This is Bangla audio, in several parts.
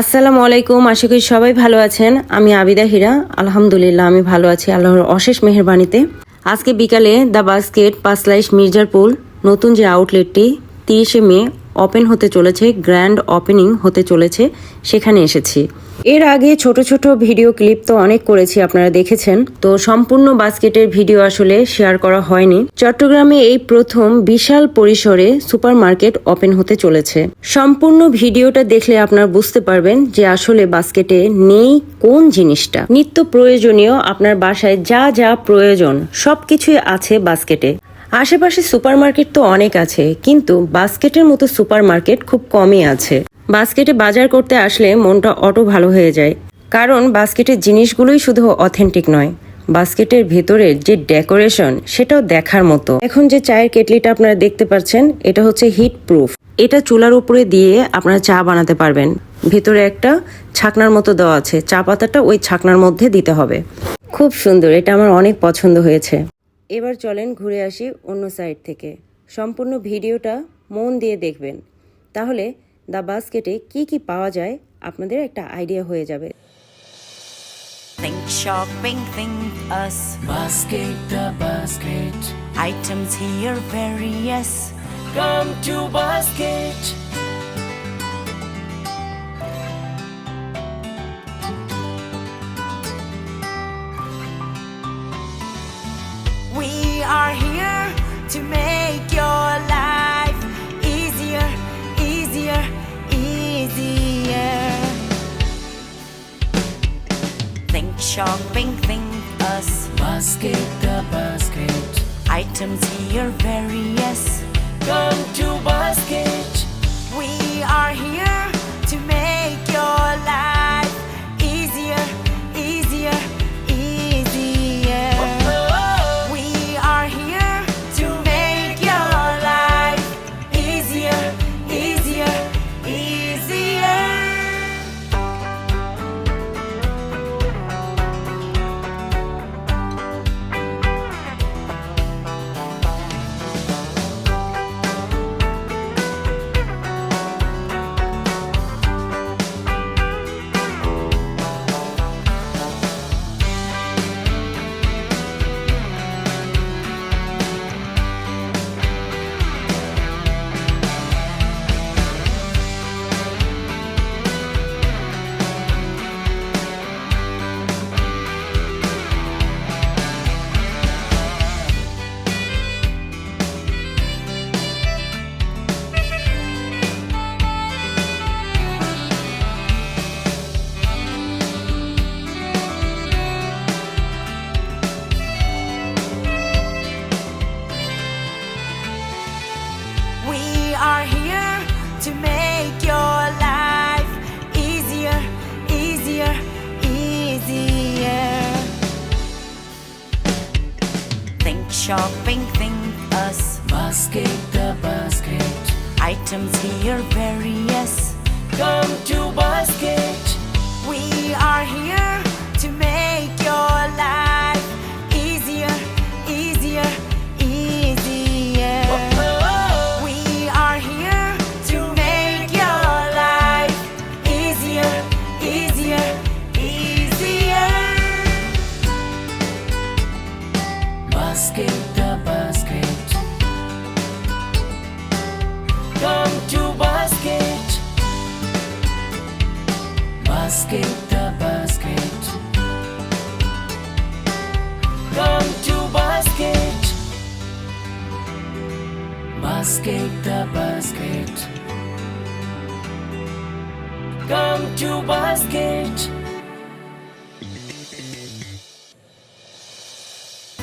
আসসালামু আলাইকুম, আশা করি সবাই ভালো আছেন। আমি আবিদা হীরা, আলহামদুলিল্লাহ আমি ভালো আছি, আল্লাহর অশেষ মেহরবানিতে। আজকে বিকালে দ্য বাস্কেট পাঁচলাইশ মির্জারপুল নতুন যে আউটলেটটি তিরিশে মে ওপেন হতে চলেছে, গ্র্যান্ড ওপেনিং হতে চলেছে, সেখানে এসেছি। এর আগে ছোট ছোট ভিডিও ক্লিপ তো অনেক করেছি, আপনারা দেখেছেন। তো সম্পূর্ণ বাস্কেটের ভিডিও আসলে শেয়ার করা হয়নি। চট্টগ্রামে এই প্রথম বিশাল পরিসরে সুপার মার্কেট ওপেন হতে চলেছে। সম্পূর্ণ ভিডিওটা দেখলে আপনারা বুঝতে পারবেন যে আসলে বাস্কেটে নেই কোন জিনিসটা। নিত্য প্রয়োজনীয়, আপনার বাসায় যা যা প্রয়োজন, সবকিছুই আছে বাস্কেটে। আশেপাশে সুপারমার্কেট তো অনেক আছে, কিন্তু বাস্কেটের মতো সুপারমার্কেট খুব কমই আছে। বাস্কেটে বাজার করতে আসলে মনটা অটো ভালো হয়ে যায়। কারণ বাস্কেটের জিনিসগুলোই শুধু অথেন্টিক নয়, বাস্কেটের ভেতরের যে ডেকোরেশন সেটাও দেখার মতো। এখন যে চায়ের কেটলিটা আপনারা দেখতে পাচ্ছেন, এটা হচ্ছে হিট প্রুফ। এটা চুলার উপরে দিয়ে আপনারা চা বানাতে পারবেন। ভেতরে একটা ছাকনার মতো দেওয়া আছে, চা পাতাটা ওই ছাকনার মধ্যে দিতে হবে। খুব সুন্দর, এটা আমার অনেক পছন্দ হয়েছে। এবার চলেন ঘুরে আসি অন্য সাইড থেকে সম্পূর্ণ ভিডিওটা মন দিয়ে দেখবেন তাহলে দ্য বাস্কেটে কি কি পাওয়া যায় আপনাদের একটা আইডিয়া হয়ে যাবে Think shopping, think us. Basket the basket. Items here various. Come to basket. To make shopping, thing us. Basket the basket. Items here various. Come to basket. We are here Basket the basket. Come to basket.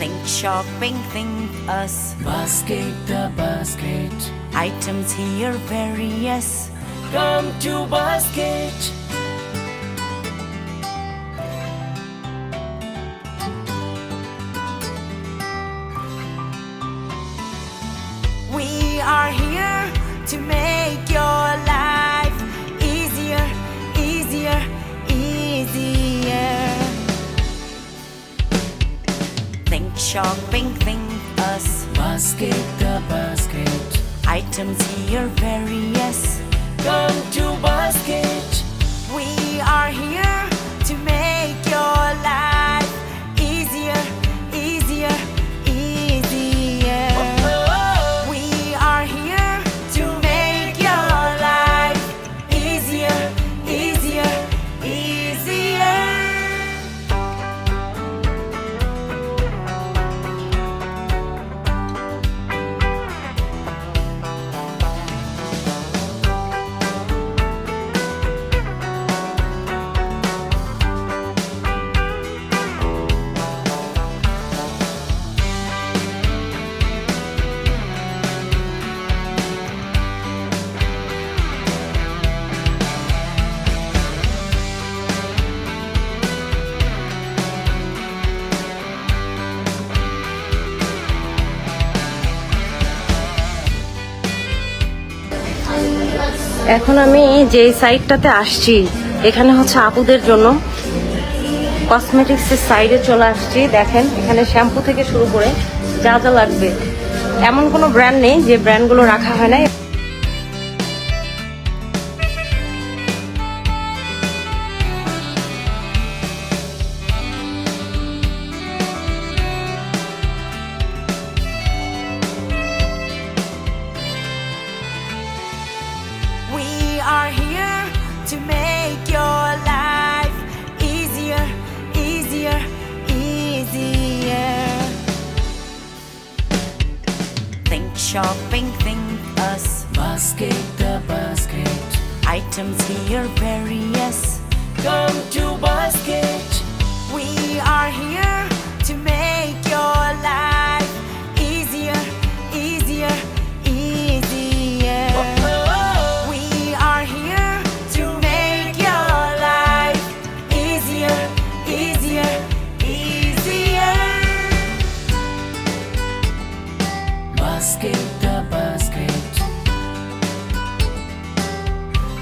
Think shopping, think us. Basket the basket. Items here various. Come to basket. Shopping, think us. Basket the basket. Items here various. Come to basket. এখন আমি যে সাইডটাতে আসছি, এখানে হচ্ছে আপুদের জন্য কসমেটিক্স এর সাইডে চলে আসছি। দেখেন, এখানে শ্যাম্পু থেকে শুরু করে যা যা লাগবে। এমন কোনো ব্র্যান্ড নেই যে ব্র্যান্ডগুলো রাখা হয় না shopping, think us. Basket the basket. Items here various. Come to basket. We are here to make basket the basket.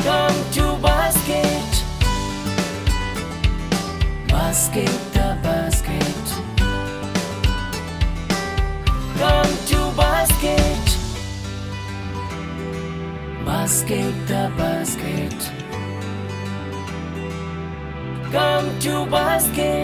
Come to basket. Basket the basket. Come to basket. Basket the basket. Come to basket.